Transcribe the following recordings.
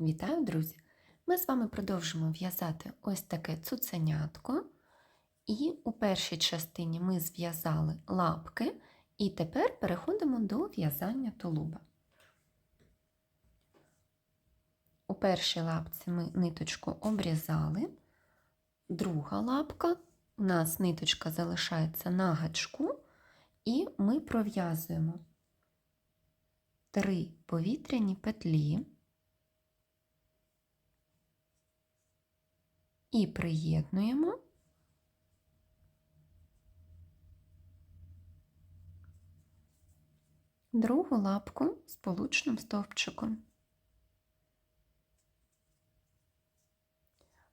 Вітаю, друзі! Ми з вами продовжимо в'язати ось таке цуценятко. І у першій частині ми зв'язали лапки, і тепер переходимо до в'язання тулуба. У першій лапці ми ниточку обрізали, друга лапка, у нас ниточка залишається на гачку, і ми пров'язуємо три повітряні петлі. І приєднуємо другу лапку з получним стовпчиком.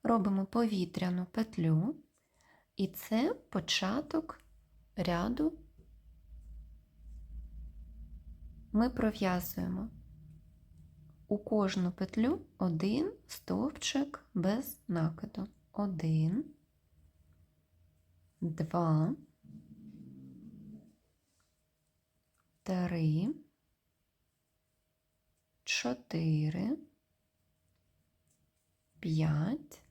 Робимо повітряну петлю, і це початок ряду. Ми пров'язуємо у кожну петлю один стовпчик без накиду. Один, два, три, чотири, п'ять,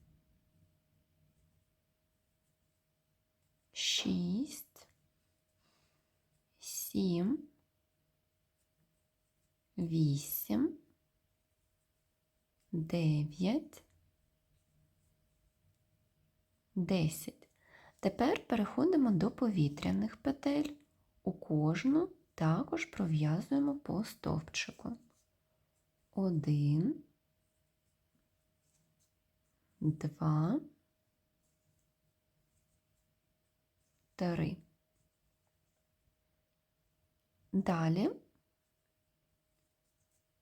шість, сім, вісім. Дев'ять, десять. Тепер переходимо до повітряних петель. У кожну також пров'язуємо по стовпчику. Один, два, три. Далі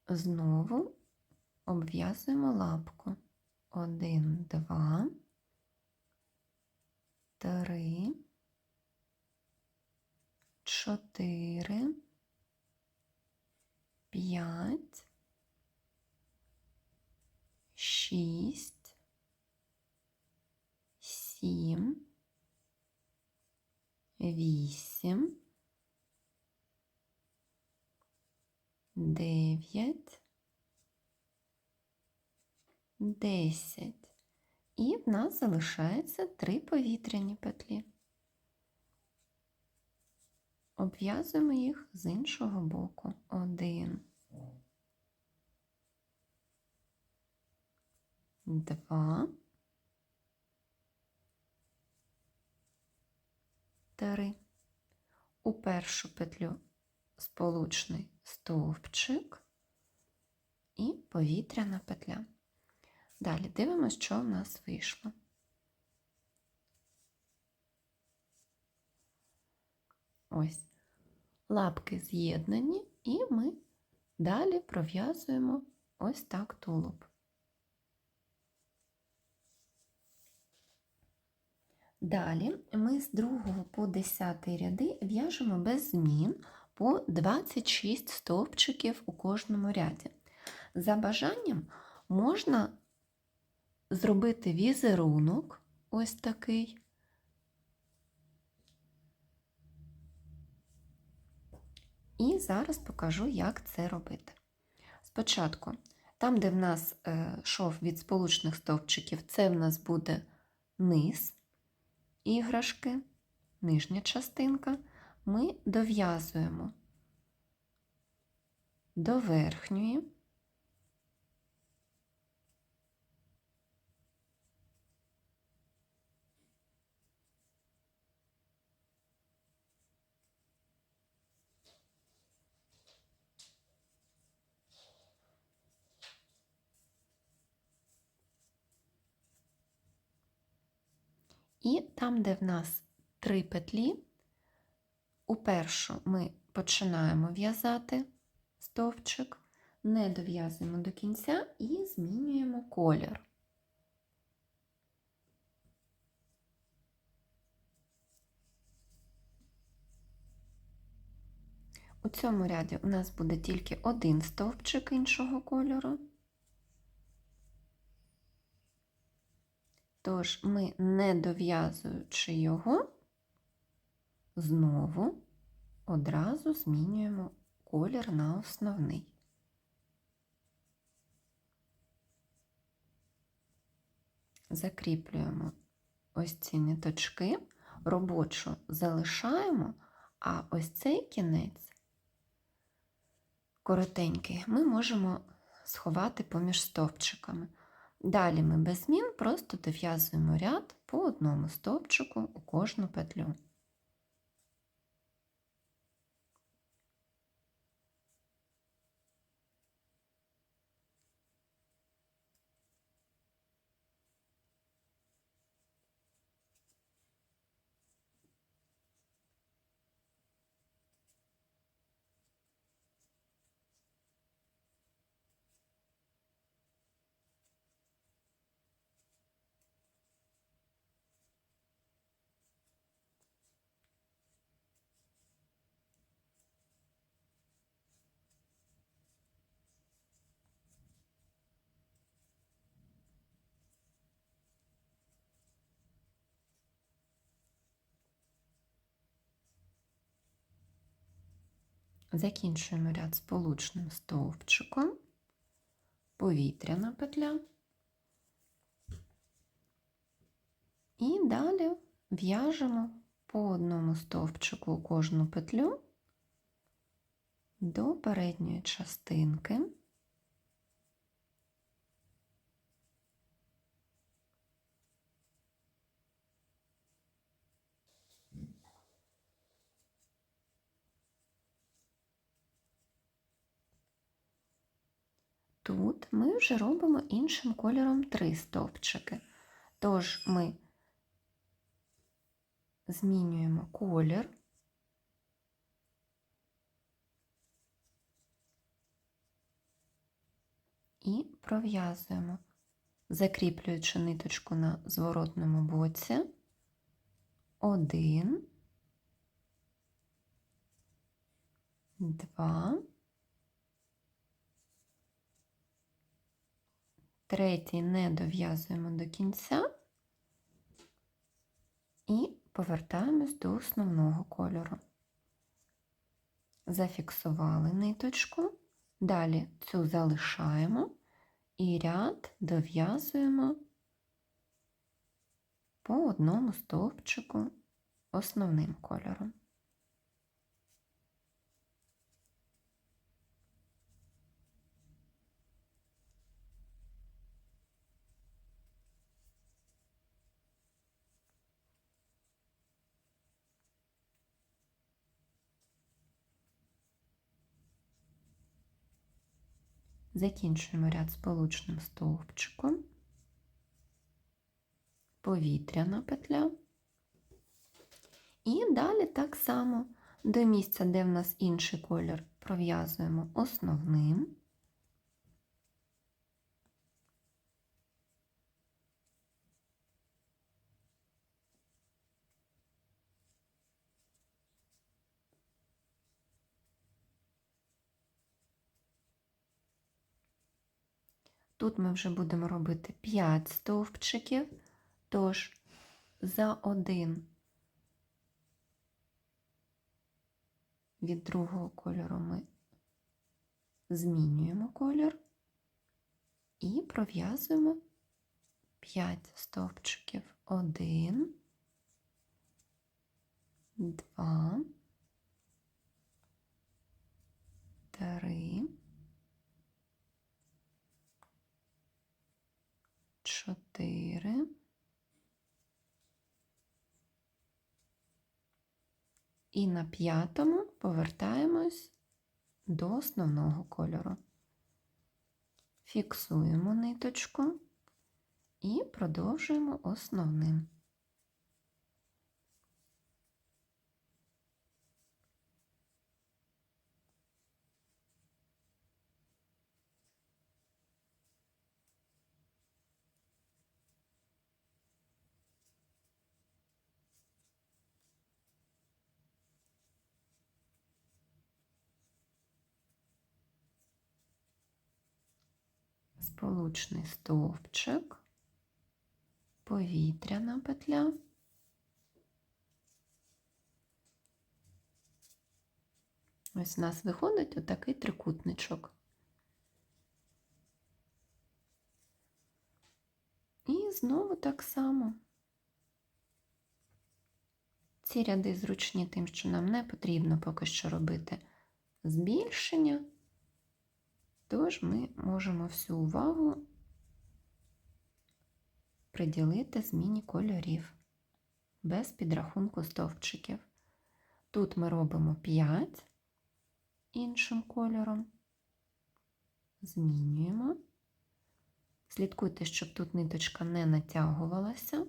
знову обв'язуємо лапку. Один, два, три, чотири, п'ять, шість, сім, вісім, дев'ять. 10. І в нас залишається три повітряні петлі. Обв'язуємо їх з іншого боку. Один, два, три. У першу петлю сполучний стовпчик і повітряна петля. Далі дивимося, що в нас вийшло. Ось. Лапки з'єднані, і ми далі пров'язуємо ось так тулуб. Далі ми з 2 по 10 ряди в'яжемо без змін по 26 стовпчиків у кожному ряді. За бажанням можна зробити візерунок ось такий. І зараз покажу, як це робити. Спочатку, там, де в нас е, шов від сполучних стовпчиків, це в нас буде низ іграшки, нижня частинка, ми дов'язуємо до верхньої. І там, де в нас три петлі, у першу ми починаємо в'язати стовпчик, не дов'язуємо до кінця і змінюємо колір. У цьому ряді у нас буде тільки один стовпчик іншого кольору. Тож ми, не дов'язуючи його, знову одразу змінюємо колір на основний. закріплюємо ось ці ниточки, робочу залишаємо, а ось цей кінець коротенький ми можемо сховати поміж стовпчиками. Далі ми без змін просто дов'язуємо ряд по одному стовпчику у кожну петлю. Закінчуємо ряд сполучним стовпчиком, повітряна петля. І далі в'яжемо по одному стовпчику кожну петлю до передньої частинки. Тут ми вже робимо іншим кольором три стовпчики. Тож ми змінюємо колір. І пров'язуємо, закріплюючи ниточку на зворотному боці. Один, два, третій не дов'язуємо до кінця і повертаємось до основного кольору. Зафіксували ниточку, далі цю залишаємо і ряд дов'язуємо по одному стовпчику основним кольором. Закінчуємо ряд сполучним стовпчиком, повітряна петля. І далі так само до місця, де в нас інший колір, пров'язуємо основним. Тут ми вже будемо робити 5 стовпчиків, тож за один від другого кольору ми змінюємо колір і пров'язуємо 5 стовпчиків. 1, 2, 3, чотири. І на п'ятому повертаємось до основного кольору. Фіксуємо ниточку і продовжуємо основним. Сполучний стовпчик, повітряна петля. Ось у нас виходить отакий трикутничок. І знову так само. Ці ряди зручні тим, що нам не потрібно поки що робити збільшення, тож ми можемо всю увагу приділити зміні кольорів без підрахунку стовпчиків. Тут ми робимо 5 іншим кольором, змінюємо. Слідкуйте, щоб тут ниточка не натягувалася.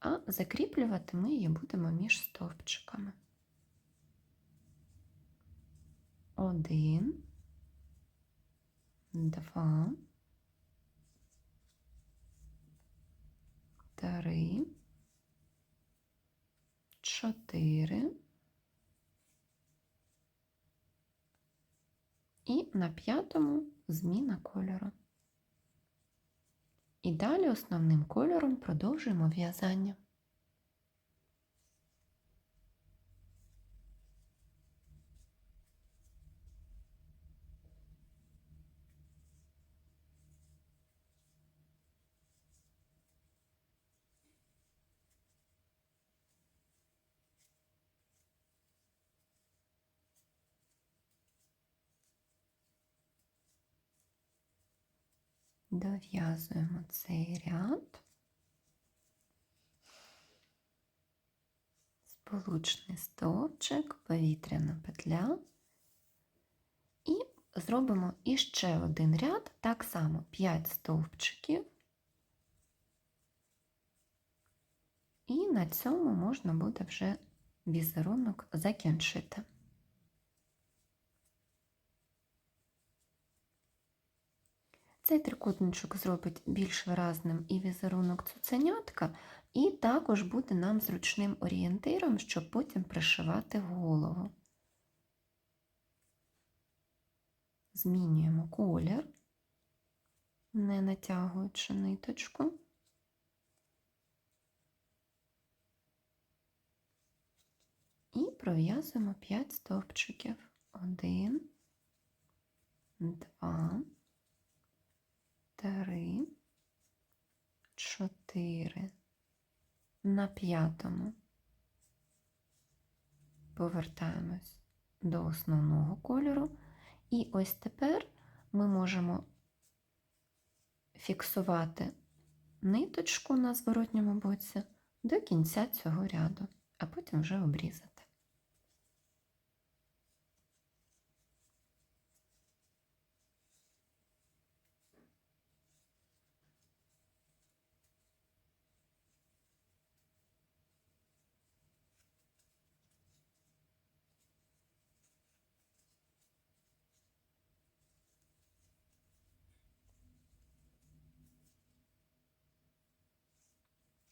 А закріплювати ми її будемо між стовпчиками. Один, два, три, чотири. І на п'ятому зміна кольору. І далі основним кольором продовжуємо в'язання. Дов'язуємо цей ряд, сполучний стовпчик, повітряна петля. І зробимо іще один ряд, так само 5 стовпчиків, і на цьому можна буде вже візерунок закінчити. Цей трикутничок зробить більш виразним і візерунок цуценятка, і також буде нам зручним орієнтиром, щоб потім пришивати голову. Змінюємо колір, не натягуючи ниточку. І пров'язуємо 5 стовпчиків. Один, два три, чотири. На п'ятому повертаємось до основного кольору. І ось тепер ми можемо фіксувати ниточку на зворотньому боці до кінця цього ряду, а потім вже обрізати.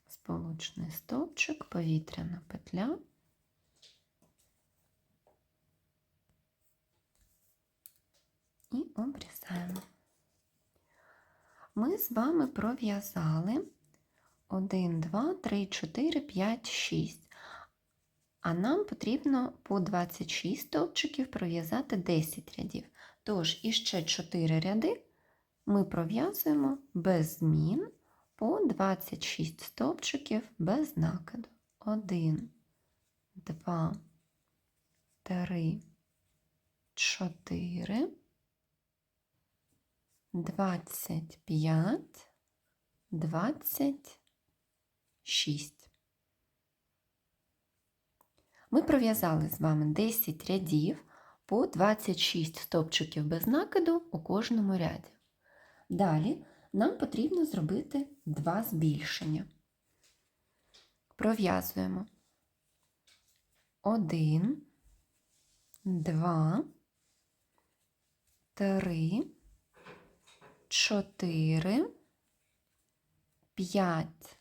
Сполучний стовпчик, повітряна петля. І обрізаємо. Ми з вами пров'язали 1, 2, 3, 4, 5, 6. А нам потрібно по 26 стовпчиків пров'язати 10 рядів. Тож, іще 4 ряди ми пров'язуємо без змін по 26 стовпчиків без накиду. 1, 2, 3, 4, 25, 26. Ми пров'язали з вами 10 рядів по 26 стовпчиків без накиду у кожному ряді. Далі нам потрібно зробити два збільшення. Пров'язуємо один, два, три, чотири, п'ять,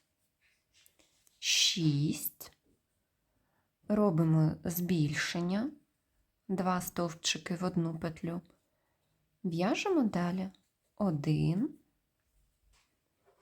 шість. Робимо збільшення, два стовпчики в одну петлю. В'яжемо далі один,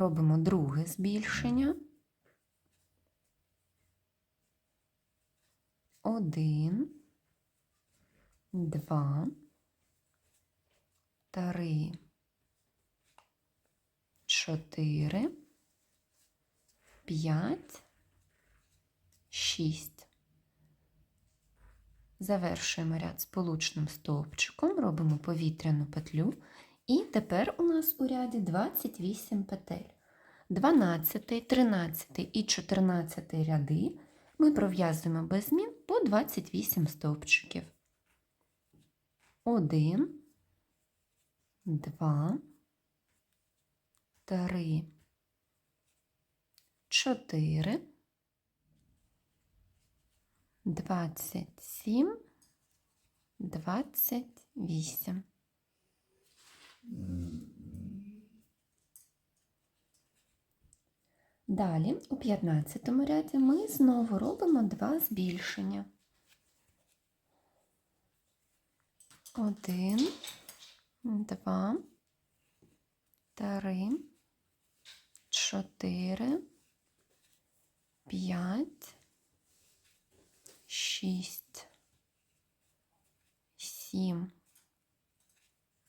Робимо друге збільшення. Один, два, три, чотири, п'ять, шість. Завершуємо ряд сполучним стовпчиком, робимо повітряну петлю. І тепер у нас у ряді 28 петель. 12, 13 і 14 ряди ми пров'язуємо без змін по 28 стовпчиків. 1, 2, 3, 4, 27, 28. Далі, у 15 ряді, ми знову робимо два збільшення. Один, два, три, чотири, п'ять, шість, сім.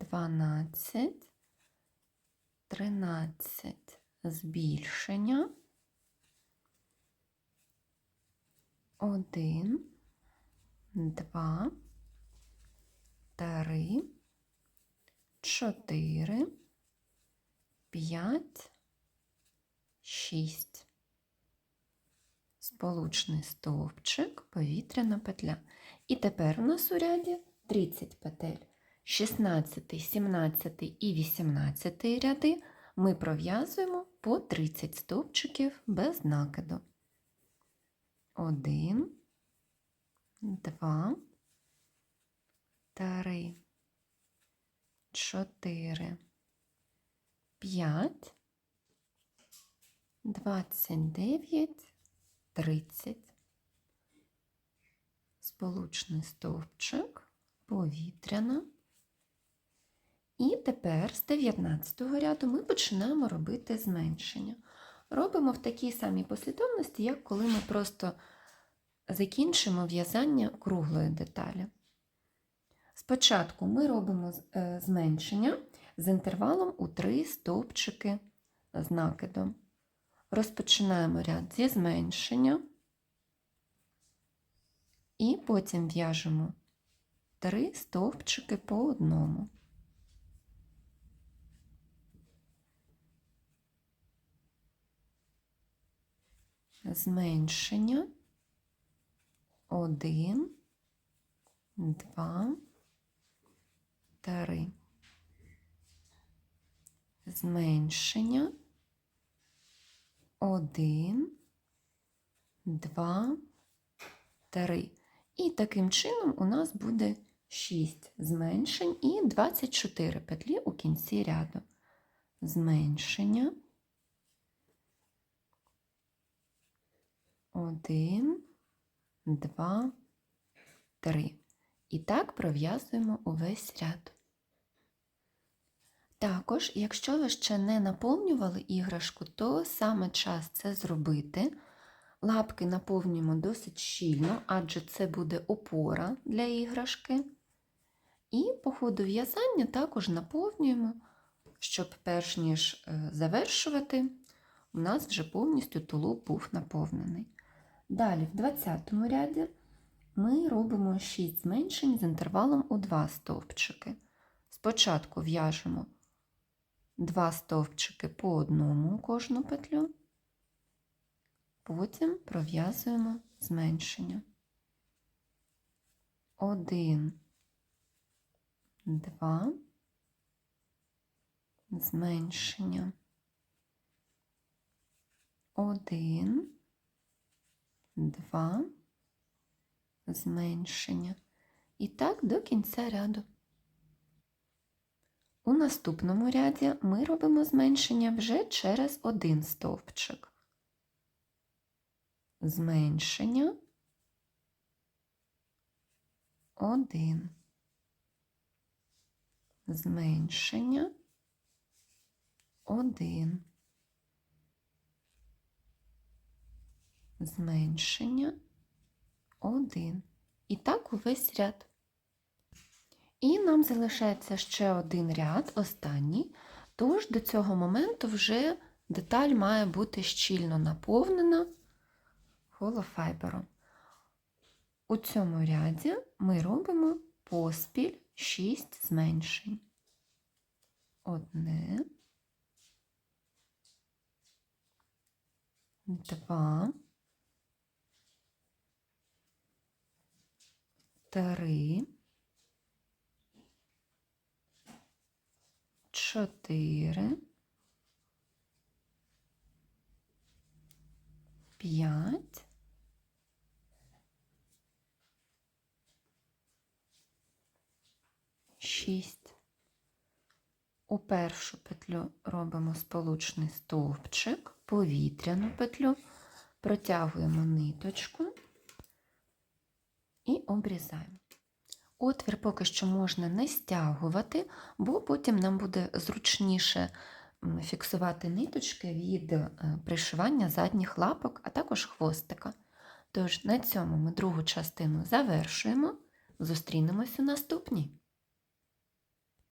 дванадцять, тринадцять збільшення. Один, два, три, чотири, п'ять, шість. Сполучний стовпчик, повітряна петля. І тепер у нас у ряді 30 петель. 16, 17 і 18 ряди ми пров'язуємо по 30 стовпчиків без накиду. 1, 2, 3, 4, 5, 29, 30. Сполучний стовпчик, повітряна. І тепер з 19 ряду ми починаємо робити зменшення. Робимо в такій самій послідовності, як коли ми просто закінчимо в'язання круглої деталі. Спочатку ми робимо е, зменшення з інтервалом у 3 стовпчики з накидом. Розпочинаємо ряд зі зменшення і потім в'яжемо 3 стовпчики по одному. Зменшення. Один, два, три. Зменшення. Один, два, три. І таким чином у нас буде 6 зменшень і 24 петлі у кінці ряду. Зменшення. Один, два, три. І так пров'язуємо увесь ряд. Також, якщо ви ще не наповнювали іграшку, то саме час це зробити. Лапки наповнюємо досить щільно, адже це буде опора для іграшки. І по ходу в'язання також наповнюємо, щоб перш ніж е, завершувати, у нас вже повністю тулуб був наповнений. Далі, в 20 ряді ми робимо 6 зменшень з інтервалом у 2 стовпчики. Спочатку в'яжемо два стовпчики по одному кожну петлю. Потім пров'язуємо зменшення. Один, два, зменшення. Один, два, зменшення. І так до кінця ряду. У наступному ряді ми робимо зменшення вже через один стовпчик. Зменшення один. Зменшення один. Зменшення один. І так увесь ряд. І нам залишається ще один ряд, останній. Тож до цього моменту вже деталь має бути щільно наповнена холофайбером. У цьому ряді ми робимо поспіль 6 зменшень. Одне, два, три, чотири, п'ять, шість. У першу петлю робимо сполучний стовпчик, повітряну петлю, протягуємо ниточку і обрізаємо. Отвір поки що можна не стягувати, бо потім нам буде зручніше фіксувати ниточки від е, пришивання задніх лапок, а також хвостика. Тож на цьому ми другу частину завершуємо. Зустрінемось у наступній.